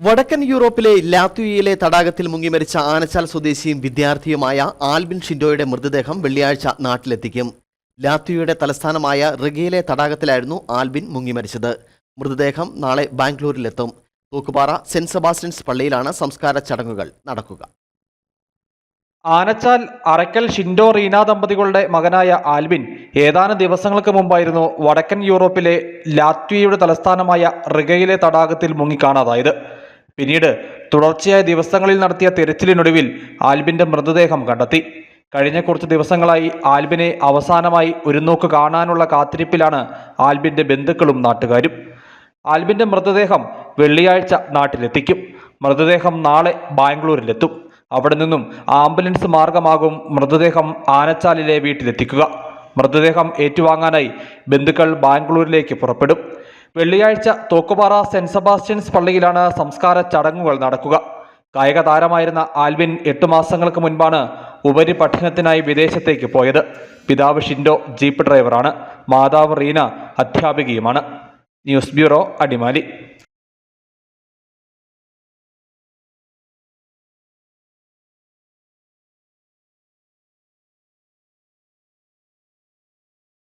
വടക്കൻ യൂറോപ്പിലെ ലാത്വിയയിലെ തടാകത്തിൽ മുങ്ങിമരിച്ച ആനച്ചാൽ സ്വദേശിയും വിദ്യാർത്ഥിയുമായ ആൽബിൻ ഷിൻഡോയുടെ മൃതദേഹം വെള്ളിയാഴ്ച നാട്ടിലെത്തിക്കും. ലാത്വിയയുടെ തലസ്ഥാനമായ റിഗയിലെ തടാകത്തിലായിരുന്നു ആൽബിൻ മുങ്ങിമരിച്ചത് മൃതദേഹം നാളെ ബാംഗ്ലൂരിലെത്തും. തൂക്കുപാറ സെന്റ് സെബാസ്റ്റ്യൻസ് പള്ളിയിലാണ് സംസ്കാര ചടങ്ങുകൾ നടക്കുക. ആനച്ചാൽ അറയ്ക്കൽ ഷിൻഡോ റീന ദമ്പതികളുടെ മകനായ ആൽബിൻ ഏതാനും ദിവസങ്ങൾക്ക് മുമ്പായിരുന്നു വടക്കൻ യൂറോപ്പിലെ ലാത്വിയയുടെ തലസ്ഥാനമായ റിഗയിലെ തടാകത്തിൽ മുങ്ങിക്കാണാതായത് പിന്നീട് തുടർച്ചയായ ദിവസങ്ങളിൽ നടത്തിയ തിരച്ചിലിനൊടുവിൽ ആൽബിന്റെ മൃതദേഹം കണ്ടെത്തി. കഴിഞ്ഞ കുറച്ച് ദിവസങ്ങളായി ആൽബിനെ അവസാനമായി ഒരു നോക്ക് കാണാനുള്ള കാത്തിരിപ്പിലാണ് ആൽബിന്റെ ബന്ധുക്കളും നാട്ടുകാരും. ആൽബിന്റെ മൃതദേഹം വെള്ളിയാഴ്ച നാട്ടിലെത്തിക്കും. മൃതദേഹം നാളെ ബാംഗ്ലൂരിലെത്തും. അവിടെ നിന്നും ആംബുലൻസ് മാർഗമാകും മൃതദേഹം ആനച്ചാലിലെ വീട്ടിലെത്തിക്കുക. മൃതദേഹം ഏറ്റുവാങ്ങാനായി ബന്ധുക്കൾ ബാംഗ്ലൂരിലേക്ക് പുറപ്പെടും. വെള്ളിയാഴ്ച തോക്കുപാറ സെന്റ് സെബാസ്റ്റ്യൻസ് പള്ളിയിലാണ് സംസ്കാര ചടങ്ങുകൾ നടക്കുക. കായിക താരമായിരുന്ന ആൽവിൻ എട്ട് മാസങ്ങൾക്ക് മുൻപാണ് ഉപരിപഠനത്തിനായി വിദേശത്തേക്ക് പോയത്. പിതാവ് ഷിൻഡോ ജീപ്പ് ഡ്രൈവറാണ്. മാതാവ് റീന അധ്യാപികയുമാണ്. News bureau Adimali.